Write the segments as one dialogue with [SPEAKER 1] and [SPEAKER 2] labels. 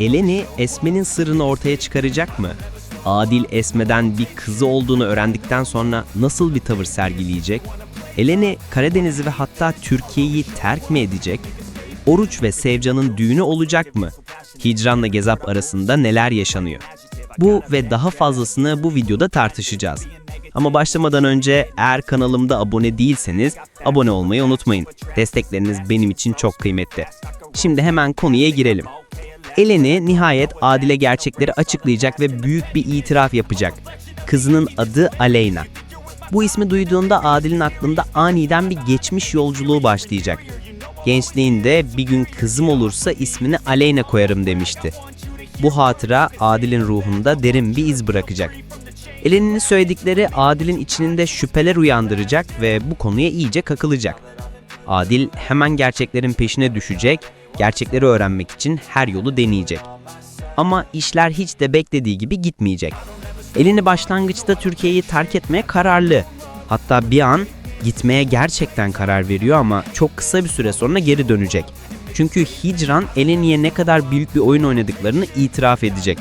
[SPEAKER 1] Eleni Esme'nin sırrını ortaya çıkaracak mı? Adil Esme'den bir kızı olduğunu öğrendikten sonra nasıl bir tavır sergileyecek? Eleni Karadeniz'i ve hatta Türkiye'yi terk mi edecek? Oruç ve Sevcan'ın düğünü olacak mı? Hicran'la Gezap arasında neler yaşanıyor? Bu ve daha fazlasını bu videoda tartışacağız. Ama başlamadan önce eğer kanalımda abone değilseniz abone olmayı unutmayın. Destekleriniz benim için çok kıymetli. Şimdi hemen konuya girelim. Eleni nihayet Adil'e gerçekleri açıklayacak ve büyük bir itiraf yapacak. Kızının adı Aleyna. Bu ismi duyduğunda Adil'in aklında aniden bir geçmiş yolculuğu başlayacak. Gençliğinde bir gün kızım olursa ismini Aleyna koyarım demişti. Bu hatıra Adil'in ruhunda derin bir iz bırakacak. Eleni'nin söyledikleri Adil'in içinde şüpheler uyandıracak ve bu konuya iyice kakılacak. Adil hemen gerçeklerin peşine düşecek, gerçekleri öğrenmek için her yolu deneyecek. Ama işler hiç de beklediği gibi gitmeyecek. Elini başlangıçta Türkiye'yi terk etmeye kararlı. Hatta bir an gitmeye gerçekten karar veriyor ama çok kısa bir süre sonra geri dönecek. Çünkü Hicran Eleni'ye ne kadar büyük bir oyun oynadıklarını itiraf edecek.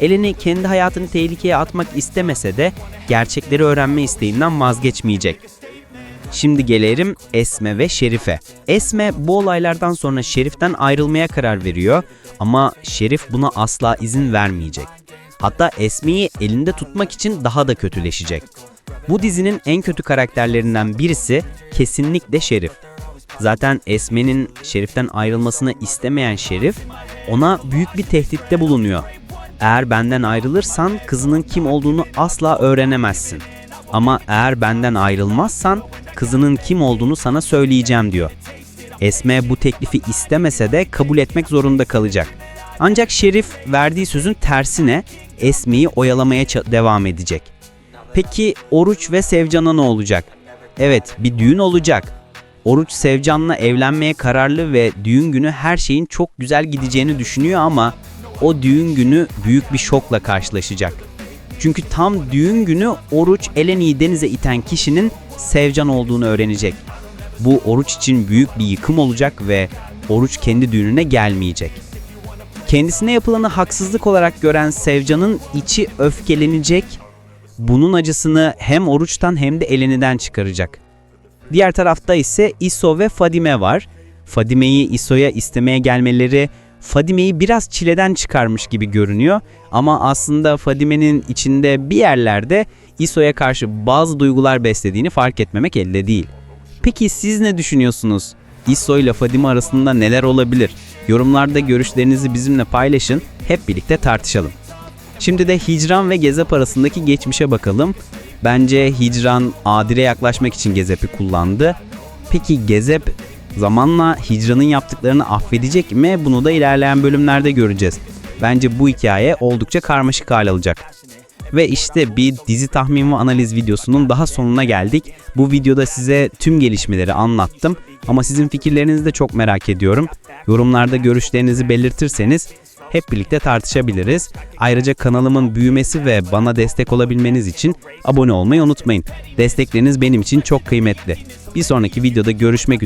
[SPEAKER 1] Eleni kendi hayatını tehlikeye atmak istemese de gerçekleri öğrenme isteğinden vazgeçmeyecek. Şimdi gelelim Esme ve Şerif'e. Esme bu olaylardan sonra Şerif'ten ayrılmaya karar veriyor ama Şerif buna asla izin vermeyecek. Hatta Esme'yi elinde tutmak için daha da kötüleşecek. Bu dizinin en kötü karakterlerinden birisi kesinlikle Şerif. Zaten Esme'nin Şerif'ten ayrılmasını istemeyen Şerif ona büyük bir tehditte bulunuyor. Eğer benden ayrılırsan kızının kim olduğunu asla öğrenemezsin. Ama eğer benden ayrılmazsan kızının kim olduğunu sana söyleyeceğim diyor. Esme bu teklifi istemese de kabul etmek zorunda kalacak. Ancak Şerif verdiği sözün tersine Esme'yi oyalamaya devam edecek. Peki Oruç ve Sevcan'a ne olacak? Evet, bir düğün olacak. Oruç Sevcan'la evlenmeye kararlı ve düğün günü her şeyin çok güzel gideceğini düşünüyor ama o düğün günü büyük bir şokla karşılaşacak. Çünkü tam düğün günü Oruç Eleni'yi denize iten kişinin Sevcan olduğunu öğrenecek. Bu Oruç için büyük bir yıkım olacak ve Oruç kendi düğününe gelmeyecek. Kendisine yapılanı haksızlık olarak gören Sevcan'ın içi öfkelenecek. Bunun acısını hem Oruç'tan hem de Eleni'den çıkaracak. Diğer tarafta ise İso ve Fadime var. Fadime'yi İso'ya istemeye gelmeleri Fadime'yi biraz çileden çıkarmış gibi görünüyor ama aslında Fadime'nin içinde bir yerlerde İso'ya karşı bazı duygular beslediğini fark etmemek elde değil. Peki siz ne düşünüyorsunuz? İso ile Fadime arasında neler olabilir? Yorumlarda görüşlerinizi bizimle paylaşın, hep birlikte tartışalım. Şimdi de Hicran ve Gezep arasındaki geçmişe bakalım. Bence Hicran Adil'e yaklaşmak için Gezep'i kullandı. Peki Gezep zamanla Hicran'ın yaptıklarını affedecek mi? Bunu da ilerleyen bölümlerde göreceğiz. Bence bu hikaye oldukça karmaşık hal alacak. Ve işte bir dizi tahmin ve analiz videosunun daha sonuna geldik. Bu videoda size tüm gelişmeleri anlattım ama sizin fikirlerinizi de çok merak ediyorum. Yorumlarda görüşlerinizi belirtirseniz hep birlikte tartışabiliriz. Ayrıca kanalımın büyümesi ve bana destek olabilmeniz için abone olmayı unutmayın. Destekleriniz benim için çok kıymetli. Bir sonraki videoda görüşmek üzere.